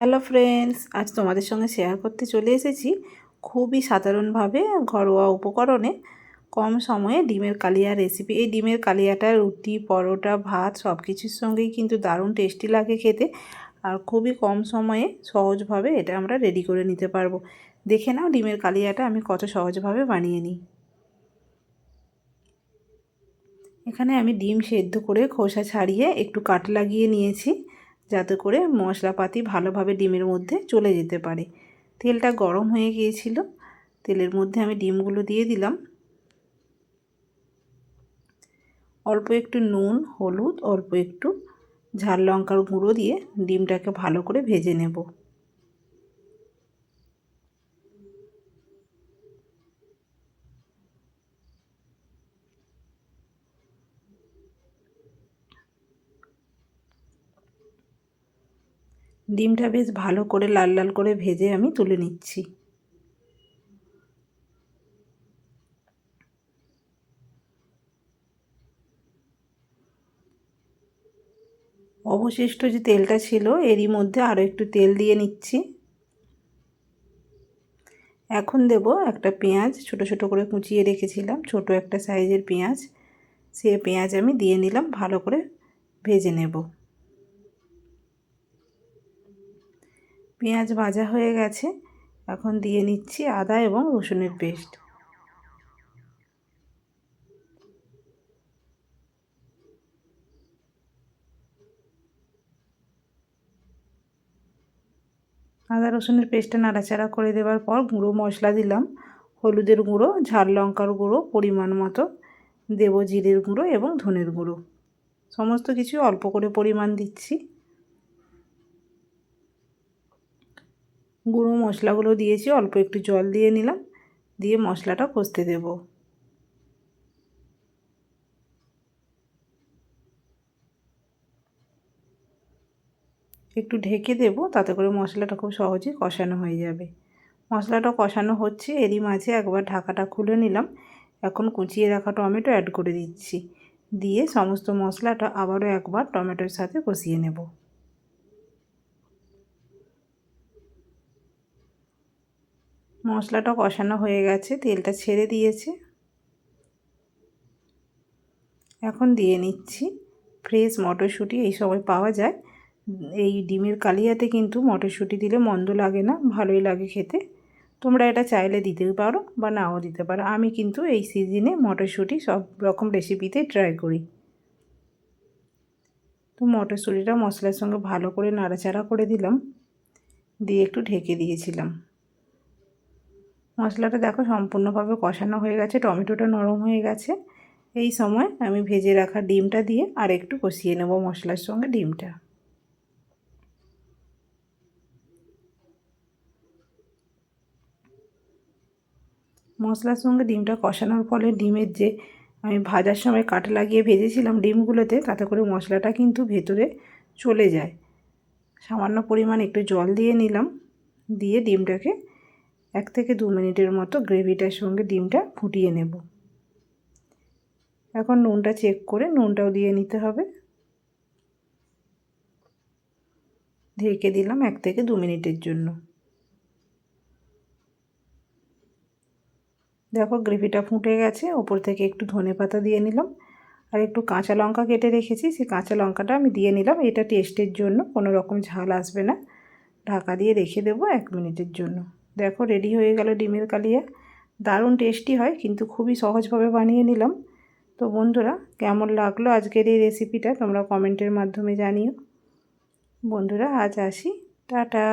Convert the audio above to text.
Hello friends, আজ তোমাদের সঙ্গে শেয়ার করতে চলে এসেছি খুবই সাধারণভাবে ঘরোয়া উপকরণে কম সময়ে ডিমের কালিয়া রেসিপি এই ডিমের কালিয়াটা, রুটি, পরোটা, ভাত সব কিছুর সঙ্গেই কিন্তু দারুণ টেস্টি লাগে খেতে আর খুবই কম সময়ে সহজভাবে এটা আমরা রেডি করে নিতে পারব। দেখে নাও ডিমের কালিয়াটা আমি কত সহজভাবে বানিয়ে নিই। এখানে আমি ডিম সেদ্ধ করে খোসা ছাড়িয়ে একটু কাট লাগিয়ে নিয়েছি। যাতে করে মশলাপাতি ভালোভাবে ডিমের মধ্যে চলে যেতে পারে। তেলটা গরম হয়ে গিয়েছিল। তেলের মধ্যে আমি ডিমগুলো দিয়ে দিলাম। অল্প একটু নুন, হলুদ, অল্প একটু ঝাল লঙ্কার গুঁড়ো দিয়ে ডিমটাকে ভালো করে ভেজে নেব। ডিমটা বেশ ভালো করে লাল লাল করে ভেজে আমি তুলে নিচ্ছি। অবশিষ্ট যে তেলটা ছিল, এরই মধ্যে আরও একটু তেল দিয়ে নিচ্ছি। এখন দেব একটা পেঁয়াজ, ছোট ছোট করে কুচিয়ে রেখেছিলাম, ছোট একটা সাইজের পেঁয়াজ। সে পেঁয়াজ আমি দিয়ে নিলাম, ভালো করে ভেজে নেব। পেঁয়াজ ভাজা হয়ে গেছে। এখন দিয়ে নিচ্ছি আদা এবং রসুনের পেস্ট। আদা, রসুনের পেস্টটা নাড়াচাড়া করে দেওয়ার পর গুঁড়ো মশলা দিলাম। হলুদের গুঁড়ো, ঝাল লঙ্কার গুঁড়ো পরিমাণ মতো। দেব জিরের গুঁড়ো এবং ধনের গুঁড়ো। সমস্ত কিছু অল্প করে পরিমাণ দিচ্ছি। গুঁড়ো মশলাগুলো দিয়েছি, অল্প একটু জল দিয়ে নিলাম, দিয়ে মশলাটা কষতে দেব। একটু ঢেকে দেব, তাতে করে মশলাটা খুব সহজেই কষানো হয়ে যাবে। মশলাটা কষানো হচ্ছে, এরই মাঝে একবার ঢাকাটা খুলে নিলাম। এখন কুচিয়ে রাখা টমেটো অ্যাড করে দিচ্ছি। দিয়ে সমস্ত মশলাটা আবারও একবার টমেটোর সাথে কষিয়ে নেব। মশলাটা কষানো হয়ে গেছে, তেলটা ছেড়ে দিয়েছে। এখন দিয়ে নিচ্ছি ফ্রেশ মটরশুঁটি, এই সময় পাওয়া যায়। এই ডিমের কালিয়াতে কিন্তু মটরশুঁটি দিলে মন্দ লাগে না, ভালোই লাগে খেতে। তোমরা এটা চাইলে দিতেও পারো বা নাও দিতে পারো। আমি কিন্তু এই সিজনে মটরশুঁটি সব রকম রেসিপিতে ট্রাই করি। তো মটরশুঁটিটা মশলার সঙ্গে ভালো করে নাড়াচাড়া করে দিলাম। দিয়ে একটু ঢেকে দিয়েছিলাম। মশলাটা দেখো সম্পূর্ণভাবে কষানো হয়ে গেছে, টমেটোটা নরম হয়ে গেছে। এই সময় আমি ভেজে রাখা ডিমটা দিয়ে আর একটু কষিয়ে নেব মশলার সঙ্গে ডিমটা। মশলার সঙ্গে ডিমটা কষানোর ফলে ডিমের যে আমি ভাজার সময় কাটা লাগিয়ে ভেজেছিলাম ডিমগুলোতে, তাতে করে মশলাটা কিন্তু ভেতরে চলে যায়। সামান্য পরিমাণ একটু জল দিয়ে নিলাম, দিয়ে ডিমটাকে এক থেকে দু মিনিটের মতো গ্রেভিটার সঙ্গে ডিমটা ফুটিয়ে নেব। এখন নুনটা চেক করে নুনটাও দিয়ে নিতে হবে। ঢেকে দিলাম এক থেকে দু মিনিটের জন্য। দেখো গ্রেভিটা ফুটে গেছে, ওপর থেকে একটু ধনে পাতা দিয়ে নিলাম। আর একটু কাঁচা লঙ্কা কেটে রেখেছি, সেই কাঁচা লঙ্কাটা আমি দিয়ে নিলাম, এটা টেস্টের জন্য, কোনো রকম ঝাল আসবে না। ঢাকা দিয়ে রেখে দেবো এক মিনিটের জন্য। দেখো রেডি হয়ে গেল ডিমের কালিয়া। দারুণ টেস্টি হয়, কিন্তু খুবই সহজভাবে বানিয়ে নিলাম। তো বন্ধুরা, কেমন লাগল আজকের এই রেসিপিটা তোমরা কমেন্টের মাধ্যমে জানিও। বন্ধুরা, আজ আসি। টাটা!